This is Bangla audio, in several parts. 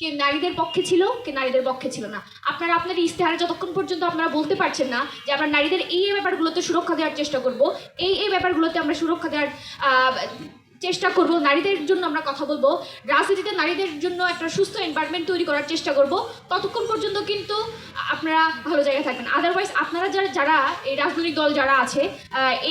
কে নারীদের পক্ষে ছিল, কে নারীদের পক্ষে ছিল না। আপনারা আপনাদের ইশতেহারে যতক্ষণ পর্যন্ত আপনারা বলতে পারছেন না যে আমরা নারীদের এই এই ব্যাপারগুলোতে সুরক্ষা দেওয়ার চেষ্টা করব, এই এই ব্যাপারগুলোতে আমরা সুরক্ষা দেওয়ার চেষ্টা করব, নারীদের জন্য আমরা কথা বলব, রাজনীতিতে নারীদের জন্য একটা সুস্থ এনভায়রনমেন্ট তৈরি করার চেষ্টা করব। ততক্ষণ পর্যন্ত কিন্তু আপনারা ভালো জায়গায় থাকবেন। আদারওয়াইজ আপনারা যারা যারা এই রাজনৈতিক দল যারা আছে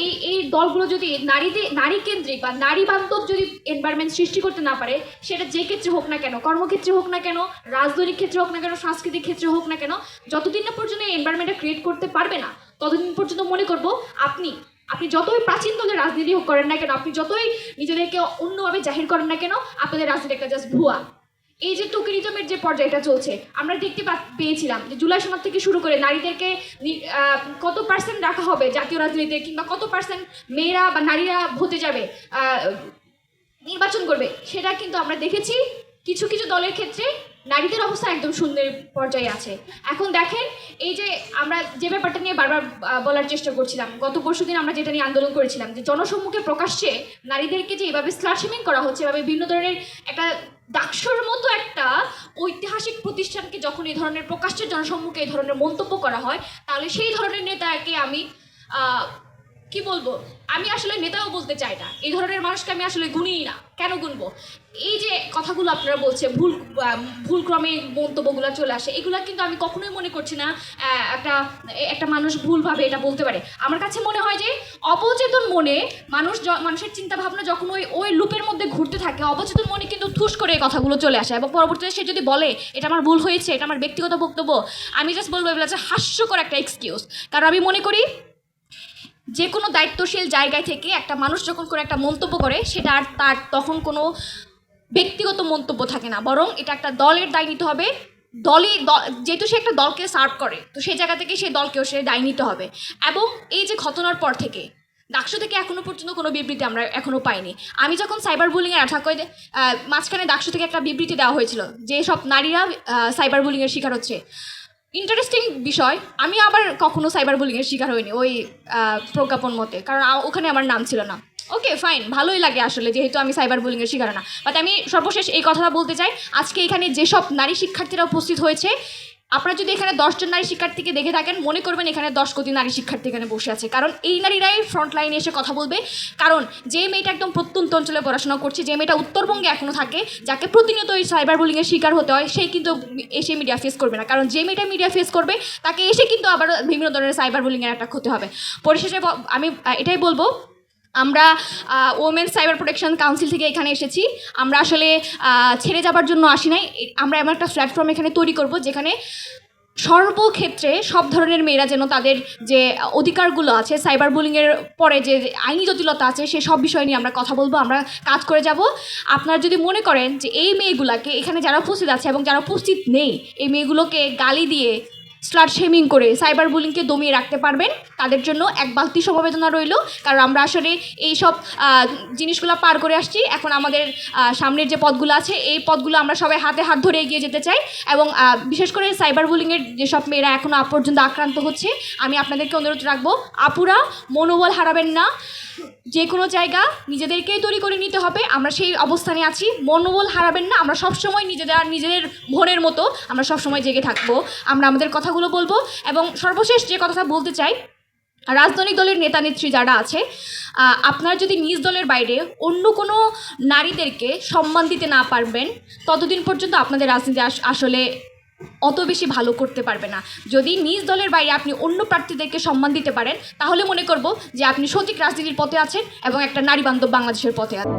এই এই দলগুলো যদি নারীদের নারী কেন্দ্রিক বা নারী বান্ধব যদি এনভায়রনমেন্ট সৃষ্টি করতে না পারে, সেটা যে ক্ষেত্রে হোক না কেন, কর্মক্ষেত্রে হোক না কেন, রাজনৈতিক ক্ষেত্রে হোক না কেন, সাংস্কৃতিক ক্ষেত্রে হোক না কেন, যতদিন না পর্যন্ত এই এনভায়রনমেন্টটা ক্রিয়েট করতে পারবে না, ততদিন পর্যন্ত মনে করব আপনি আপনি যতই প্রাচীন দলের রাজনীতি করেন না কেন, আপনি যতই নিজেদেরকে অন্যভাবে জাহির করেন না কেন, আপনাদের রাজনীতি একটা জাস্ট ভুয়া। এই যে টোকেনিজমের যে পর্যায়টা চলছে, আমরা দেখতে পেয়েছিলাম যে জুলাই সমাজ থেকে শুরু করে নারীদেরকে কত পার্সেন্ট রাখা হবে জাতীয় রাজনীতিতে কিংবা কত পার্সেন্ট মেয়েরা বা নারীরা ভোটে যাবে নির্বাচন করবে, সেটা কিন্তু আমরা দেখেছি। কিছু কিছু দলের ক্ষেত্রে নারীদের অবস্থা একদম সুন্দর পর্যায়ে আছে। এখন দেখেন, এই যে আমরা যে ব্যাপারটা নিয়ে বারবার বলার চেষ্টা করছিলাম, গত পরশু দিন আমরা যেটা নিয়ে আন্দোলন করেছিলাম, যে জনসম্মুখে প্রকাশ্যে নারীদেরকে যে এভাবে স্লাশিমিং করা হচ্ছে, এভাবে বিভিন্ন ধরনের একটা ডাকসুর মতো একটা ঐতিহাসিক প্রতিষ্ঠানকে যখন এই ধরনের প্রকাশ্যে জনসম্মুখে এই ধরনের মন্তব্য করা হয়, তাহলে সেই ধরনের নেতাকে আমি কি বলব? আমি আসলে নেতাও বলতে চাই না। এই ধরনের মানুষকে আমি আসলে গুনিই না। কেন গুনবো? এই যে কথাগুলো আপনারা বলছে ভুল ভুল ক্রমে মন্তব্যগুলো চলে আসে, এগুলো কিন্তু আমি কখনোই মনে করছি না একটা একটা মানুষ ভুলভাবে এটা বলতে পারে। আমার কাছে মনে হয় যে অবচেতন মনে মানুষ মানুষের চিন্তা ভাবনা যখন ওই ওই লুপের মধ্যে ঘুরতে থাকে, অবচেতন মনে কিন্তু ঠুস করে এই কথাগুলো চলে আসে এবং পরবর্তীতে সে যদি বলে, এটা আমার ভুল হয়েছে, এটা আমার ব্যক্তিগত বক্তব্য, আমি জাস্ট বলব এগুলো হাস্যকর একটা এক্সকিউজ কারণ আমি মনে করি যে কোনো দায়িত্বশীল জায়গায় থেকে একটা মানুষ যখন করে একটা মন্তব্য করে, সেটা আর তার তখন কোনো ব্যক্তিগত মন্তব্য থাকে না। বরং এটা একটা দলের দায় নিতে হবে। দলই যেহেতু সে একটা দলকে সার্ভ করে, তো সেই জায়গা থেকে সেই দলকেও সে দায় নিতে হবে। এবং এই যে ঘটনার পর থেকে ডাকসু থেকে এখনও পর্যন্ত কোনো বিবৃতি আমরা এখনও পাইনি। আমি যখন সাইবার বুলিংয়ের অ্যাটাক মাঝখানে ডাকসু থেকে একটা বিবৃতি দেওয়া হয়েছিল, যে সব নারীরা সাইবার বুলিংয়ের শিকার হচ্ছে। ইন্টারেস্টিং বিষয়। আমি আবার কখনো সাইবার বুলিংয়ের শিকার হইনি ওই প্রজ্ঞাপন মতে। কারণ ওখানে আমার নাম ছিল না। ওকে ফাইন ভালোই লাগে আসলে, যেহেতু আমি সাইবার বুলিংয়ের শিকার না। বাট আমি সর্বশেষ এই কথাটা বলতে চাই, আজকে এখানে যেসব নারী শিক্ষার্থীরা উপস্থিত হয়েছে আপনারা যদি এখানে দশজন নারী শিক্ষার্থীকে দেখে থাকেন, মনে করবেন এখানে দশ কোটি নারী শিক্ষার্থী এখানে বসে আছে। কারণ এই নারীরাই ফ্রন্ট লাইনে এসে কথা বলবে। কারণ যে মেয়েটা একদম প্রত্যন্ত অঞ্চলে পড়াশোনা করছে, যে মেয়েটা উত্তরবঙ্গে এখনও থাকে, যাকে প্রতিনিয়ত এই সাইবার বুলিংয়ের শিকার হতে হয়, সে কিন্তু এসে মিডিয়া ফেস করবে না। কারণ যে মেয়েটা মিডিয়া ফেস করবে, তাকে এসে কিন্তু আবার বিভিন্ন ধরনের সাইবার বুলিংয়ের একটা হতে হবে। পরিশেষে আমি এটাই বলব আমরা ওমেন সাইবার প্রোটেকশন কাউন্সিল থেকে এখানে এসেছি। আমরা আসলে ছেড়ে যাবার জন্য আসি নাই। আমরা এমন একটা প্ল্যাটফর্ম এখানে তৈরি করব যেখানে সর্বক্ষেত্রে সব ধরনের মেয়েরা যেন তাদের যে অধিকারগুলো আছে সাইবার বুলিংয়ের পরে যে আইনি জটিলতা আছে, সে সব বিষয় নিয়ে আমরা কথা বলব, আমরা কাজ করে যাব। আপনারা যদি মনে করেন যে এই মেয়েগুলাকে, এখানে যারা উপস্থিত আছে এবং যারা উপস্থিত নেই, এই মেয়েগুলোকে গালি দিয়ে স্লাট শেমিং করে সাইবার বুলিংকে দমিয়ে রাখতে পারবেন। তাদের জন্য এক বালতি সমবেদনা রইল। কারণ আমরা আসলে এই সব জিনিসগুলো পার করে আসছি। এখন আমাদের সামনের যে পদগুলো আছে, এই পদগুলো আমরা সবাই হাতে হাত ধরে এগিয়ে যেতে চাই। এবং বিশেষ করে সাইবার বুলিংয়ের যেসব মেয়েরা এখনও পর্যন্ত আক্রান্ত হচ্ছে, আমি আপনাদেরকে অনুরোধ রাখব, আপুরা মনোবল হারাবেন না। যে কোনো জায়গা নিজেদেরকেই তৈরি করে নিতে হবে। আমরা সেই অবস্থানে আছি। মনোবল হারাবেন না। আমরা সবসময় নিজেদের নিজেদের ভোরের মতো আমরা সবসময় জেগে থাকব। আমরা আমাদের কথাগুলো বলব এবং সর্বশেষ যে কথাটা বলতে চাই, রাজনৈতিক দলের নেতা নেত্রী যারা আছে আপনারা যদি নিজ দলের বাইরে অন্য কোনো নারীদেরকে সম্মান দিতে না পারবেন, ততদিন পর্যন্ত আপনাদের রাজনীতি আস- আসলে অত বেশি ভালো করতে পারবে না। যদি নিজ দলের বাইরে আপনি অন্য প্রার্থীদেরকে সম্মান দিতে পারেন, তাহলে মনে করব যে আপনি সঠিক রাজনীতির পথে আছেন এবং একটা নারী বান্ধব বাংলাদেশের পথে আছেন।